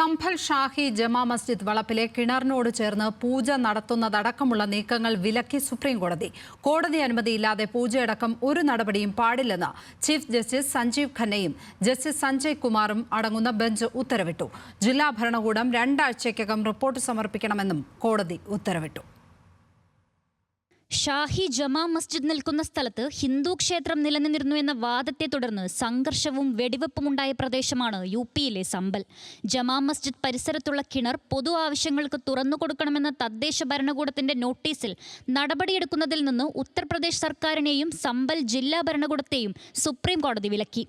സംഭൽ ഷാഹി ജമാ മസ്ജിദ് വളപ്പിലെ കിണറിനോട് ചേർന്ന് പൂജ നടത്തുന്നതടക്കമുള്ള നീക്കങ്ങൾ വിലക്കി സുപ്രീം കോടതി കോടതി അനുമതിയില്ലാതെ പൂജയടക്കം ഒരു നടപടിയും പാടില്ലെന്ന് ചീഫ് ജസ്റ്റിസ് സഞ്ജീവ് ഖന്നയും ജസ്റ്റിസ് സഞ്ജയ് കുമാറും അടങ്ങുന്ന ബെഞ്ച് ഉത്തരവിട്ടു. ജില്ലാ ഭരണകൂടം രണ്ടാഴ്ചയ്ക്കകം റിപ്പോർട്ട് സമർപ്പിക്കണമെന്നും കോടതി ഉത്തരവിട്ടു. ഷാഹി ജമാ മസ്ജിദ് നിൽക്കുന്ന സ്ഥലത്ത് ഹിന്ദു ക്ഷേത്രം നിലനിന്നിരുന്നു എന്ന വാദത്തെ തുടർന്ന് സംഘർഷവും വെടിവെപ്പും ഉണ്ടായ പ്രദേശമാണ് യു പിയിലെ സമ്പൽ. ജമാ മസ്ജിദ് പരിസരത്തുള്ള കിണർ പൊതു ആവശ്യങ്ങൾക്ക് തുറന്നു കൊടുക്കണമെന്ന തദ്ദേശ ഭരണകൂടത്തിന്റെ നോട്ടീസിൽ നടപടിയെടുക്കുന്നതിൽ നിന്ന് ഉത്തർപ്രദേശ് സർക്കാരിനെയും സമ്പൽ ജില്ലാ ഭരണകൂടത്തെയും സുപ്രീം കോടതി വിലക്കി.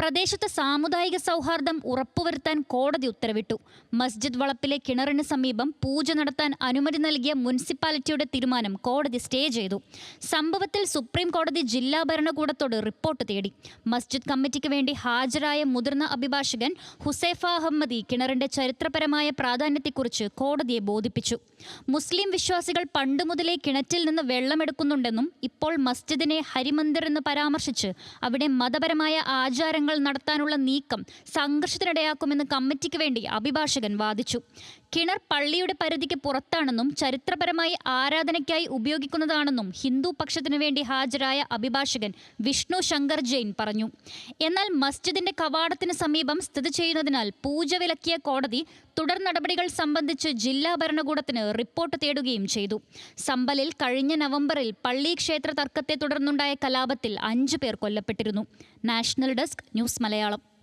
പ്രദേശത്ത് സാമുദായിക സൗഹാർദ്ദം ഉറപ്പുവരുത്താൻ കോടതി ഉത്തരവിട്ടു. മസ്ജിദ് വളപ്പിലെ കിണറിന് സമീപം പൂജ നടത്താൻ അനുമതി നൽകിയ മുനിസിപ്പാലിറ്റിയുടെ തീരുമാനം കോടതി സ്റ്റേ ചെയ്തു. സംഭവത്തിൽ സുപ്രീം കോടതി ജില്ലാ ഭരണകൂടത്തോട് റിപ്പോർട്ട് തേടി. മസ്ജിദ് കമ്മിറ്റിക്ക് വേണ്ടി ഹാജരായ മുതിർന്ന അഭിഭാഷകൻ ഹുസൈഫ അഹമ്മദി കിണറിന്റെ ചരിത്രപരമായ പ്രാധാന്യത്തെക്കുറിച്ച് കോടതിയെ ബോധിപ്പിച്ചു. മുസ്ലിം വിശ്വാസികൾ പണ്ടുമുതലേ കിണറ്റിൽ നിന്ന് വെള്ളമെടുക്കുന്നുണ്ടെന്നും ഇപ്പോൾ മസ്ജിദിനെ ഹരിമന്ദിർ എന്ന് പരാമർശിച്ച് അവിടെ മതപരമായ ആചാരങ്ങൾ നടത്താനുള്ള നീക്കം സംഘർഷത്തിനിടയാക്കുമെന്ന് കമ്മിറ്റിക്ക് വേണ്ടി അഭിഭാഷകൻ വാദിച്ചു. കിണർ പള്ളിയുടെ പരിധിക്ക് പുറത്താണെന്നും ചരിത്രപരമായി ആരാധനയ്ക്കായി ഉപയോഗിക്കുന്നതാണെന്നും ഹിന്ദു പക്ഷത്തിനു വേണ്ടി ഹാജരായ അഭിഭാഷകൻ വിഷ്ണു ശങ്കർ ജെയിൻ പറഞ്ഞു. എന്നാൽ മസ്ജിദിന്റെ കവാടത്തിന് സമീപം സ്ഥിതി ചെയ്യുന്നതിനാൽ പൂജ വിലക്കിയ കോടതി തുടർ നടപടികൾ സംബന്ധിച്ച് ജില്ലാ ഭരണകൂടത്തിന് റിപ്പോർട്ട് തേടുകയും ചെയ്തു. സമ്പലിൽ കഴിഞ്ഞ നവംബറിൽ പള്ളി ക്ഷേത്ര തർക്കത്തെ തുടർന്നുണ്ടായ കലാപത്തിൽ അഞ്ചു പേർ കൊല്ലപ്പെട്ടിരുന്നു. National desk news Malayalam.